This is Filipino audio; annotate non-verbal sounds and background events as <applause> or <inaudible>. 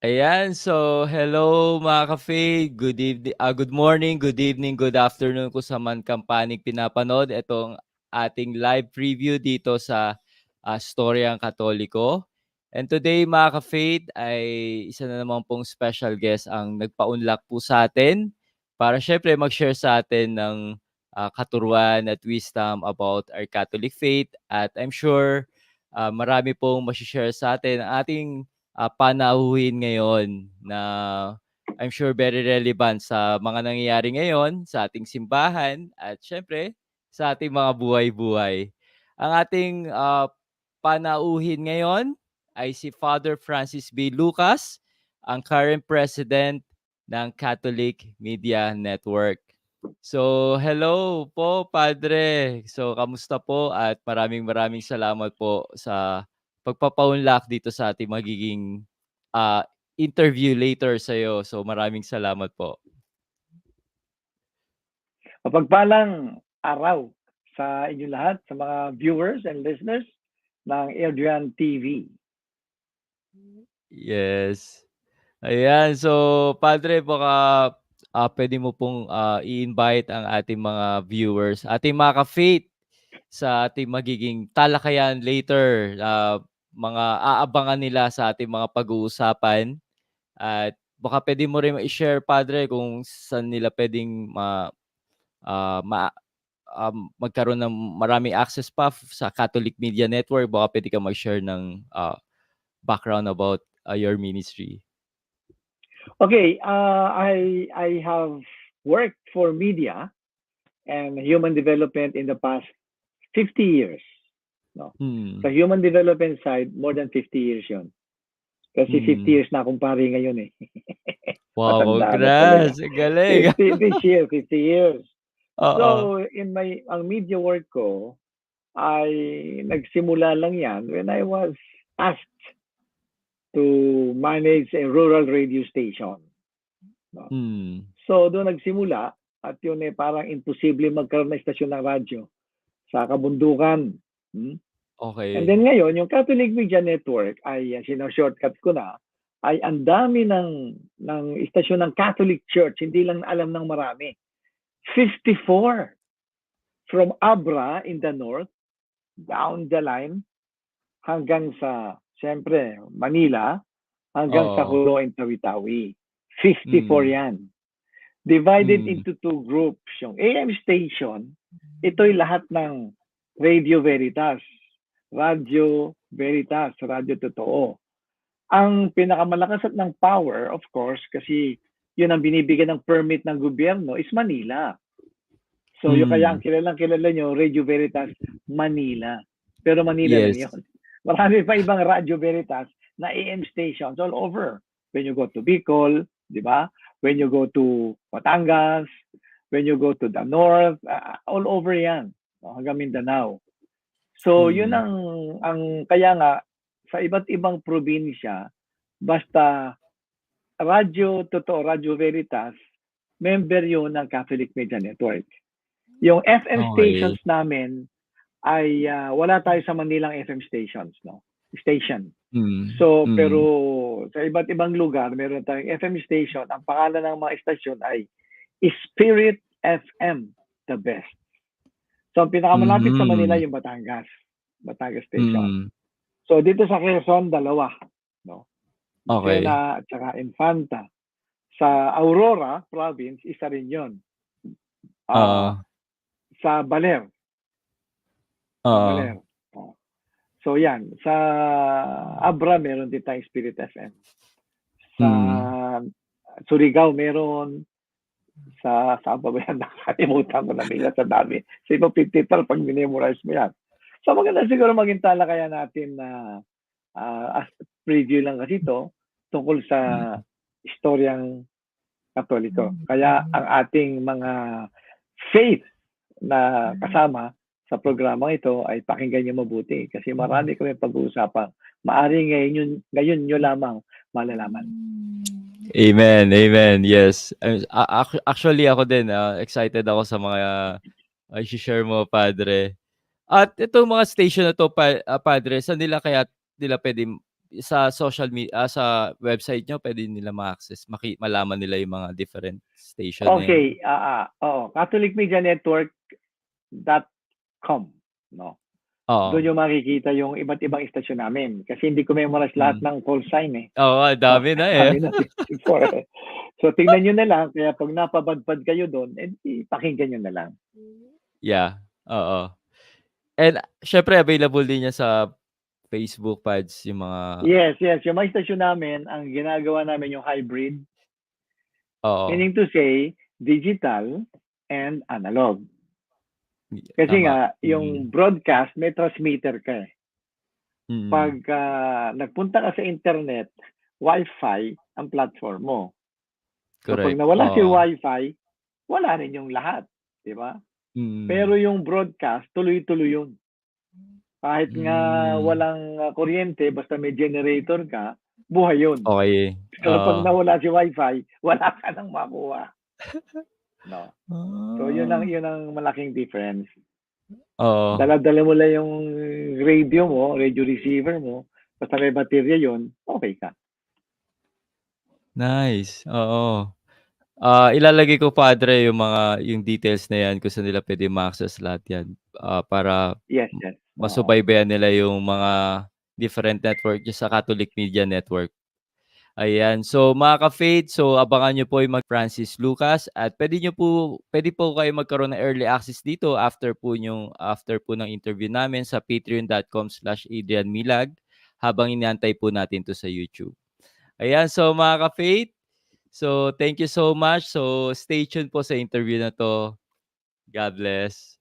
Ayan, so hello mga ka-Faye. Good evening, ah, good morning, good evening, good afternoon kung sa man kang panig pinapanood. Itong ating live preview dito sa ah, Storyang Katoliko. And today mga ka-Faith ay isa na naman pong special guest ang nagpaunlak po sa atin para syempre mag-share sa atin ng ah, katuruan at wisdom about our Catholic faith. At I'm sure ah, marami pong masishare sa atin ang ating ah, panauhin ngayon na I'm sure very relevant sa mga nangyayari ngayon sa ating simbahan at syempre sa ating mga buhay-buhay. Ang ating ah, panauhin ngayon ay si Father Francis B. Lucas, ang current president ng Catholic Media Network. So, hello po, Padre. So, kamusta po at maraming maraming salamat po sa pagpapaunlak dito sa ating magiging ah, interview later sa iyo. So maraming salamat po. Mapagpalang araw sa inyo lahat, sa mga viewers and listeners ng Adrian TV. Yes. Ayan, so Padre baka ah, pwede mo pong ah, i-invite ang ating mga viewers, ating mga ka-faith sa ating magiging talakayan later. ah, mga aabangan nila sa ating mga pag-uusapan at baka pwede mo rin i-share Padre kung saan nila pwedeng ma, ah, ma um, magkaroon ng maraming access pa sa Catholic Media Network. Baka pwede ka mag-share ng ah, background about ah, your ministry. Okay, uh, I I have worked for media and human development in the past 50 years. Hmm. Sa human development side, more than 50 years yun. Kasi Hmm. 50 years na akong pare ngayon eh. <laughs> Wow, congrats! Galing. <laughs> 50 this year, 50 years. Oo. So, in my ang media work ko ay nagsimula lang yan when I was asked to manage a rural radio station. Hmm. So, doon nagsimula at yun eh parang imposible magkaroon ng istasyon ng radyo sa kabundukan. Hmm? Okay. And then ngayon, yung Catholic Media Network ay uh, sino-shortcut ko na ay ang dami ng ng istasyon ng Catholic Church, hindi lang alam ng marami. 54 from Abra in the north down the line hanggang sa siyempre Manila hanggang sa Oo. Huro and Tawi-Tawi. 54 Mm. yan. Divided Mm. into two groups. Yung AM station, ito'y lahat ng Radio Veritas, Radio Veritas, Radio Totoo. Ang pinakamalakas at ng power, of course, kasi yun ang binibigyan ng permit ng gobyerno is Manila. So, yung Mm. kaya ang kilalang kilala nyo, Radio Veritas, Manila. Pero Manila lang Yes. yun. <laughs> Marami pa ibang Radio Veritas na AM stations all over. When you go to Bicol, di ba? When you go to Batangas, when you go to the north, ah, all over yan. No, Hanggang Mindanao. So, Mm. yun ang, ang, kaya nga, sa iba't ibang probinsya, basta radyo, totoo, Radio Veritas, member yun ng Catholic Media Network. Yung FM Okay. stations namin ay ah, wala tayo sa Manilang FM stations, no? Station. Hmm. So, Hmm. pero sa iba't ibang lugar, meron tayong FM station. Ang pangalan ng mga station ay Spirit FM, the best. So, ang pinakamalapit sa Mhm. Manila yung Batangas. Batangas station. Hmm. So, dito sa Quezon, dalawa. No? Okay. Lucena at saka Infanta. Sa Aurora province, isa rin yun. Ah, Ah. sa Baler. Sa Ah. Baler. Oh. So, yan. Sa Abra, meron din tayong Spirit FM. Sa Hmm. Surigao, meron. Sa saan pa ba yan? <laughs> Nakalimutan ko na nila sa dami. Sa ibang 50 pag minemorize mo yan. So maganda siguro maging talakayan natin na ah, as preview lang kasi ito tungkol sa istoryang katoliko. Kaya ang ating mga faith na kasama sa programa ito ay pakinggan niyo mabuti kasi marami kami pag-uusapan. Maari ngayon, ngayon nyo lamang malalaman. Amen, amen. Yes. Actually ako din, ah, excited ako sa mga uh, share mo, Padre. At itong mga station na to, pa, ah, Padre, saan nila kaya nila pwede sa social media ah, sa website niyo puwede nila ma-access, maki malaman nila yung mga different station? Okay, ah, ah, oo, catholicmedianetwork.com, no? Oo. Do'n yung makikita yung iba't ibang istasyon namin kasi hindi ko memorize lahat Mm. ng call sign, eh. Oo, ang dami na, eh. Dami na 64, eh. So, tingnan niyo na lang kaya 'pag napapadpad kayo do'n, eh, pakinggan niyo na lang. Yeah, oo. And siyempre available din yan sa Facebook pads yung mga Yes, yes, yung mga istasyon namin ang ginagawa namin yung hybrid. Oo. Meaning to say, digital and analog. Kasi tama, nga mm. yung broadcast may transmitter ka, eh. Mm. Pagka nagpunta ka sa internet, Wi-Fi ang platform mo. So, 'pag Correct, nawala si oo. Wi-Fi, wala rin yung lahat, 'di ba? Mm. Pero yung broadcast tuloy-tuloy yun. Kahit nga Hmm. walang, ah, kuryente basta may generator ka, buhay yun. Okey, Pero 'pag oo. nawala si Wi-Fi, wala ka ng makuha. <laughs> No. So, yun ang Ah. yun ang malaking difference. Oo. Dala-dala mo lang yung radio mo, radio receiver mo, basta may baterya yun, okey ka. Nice, oo. Ah, ilalagay ko padre yung mga yung details na yan kung saan nila puwede ma-access lahat yan, ah, para Yes, yes, masubaybayan nila yung mga different network diyan sa Catholic Media Network. Ayan, so mga ka-faith, so abangan niyo po yung mag Francis Lucas at puwede niyo po puwede po kayong magkaroon ng early access dito after po niyong after po ng interview namin sa patreon.com/adrianmilag habang inaantay po natin 'to sa YouTube. Ayan, so mga ka-faith, so thank you so much. So, stay tuned po sa interview na 'to. God bless.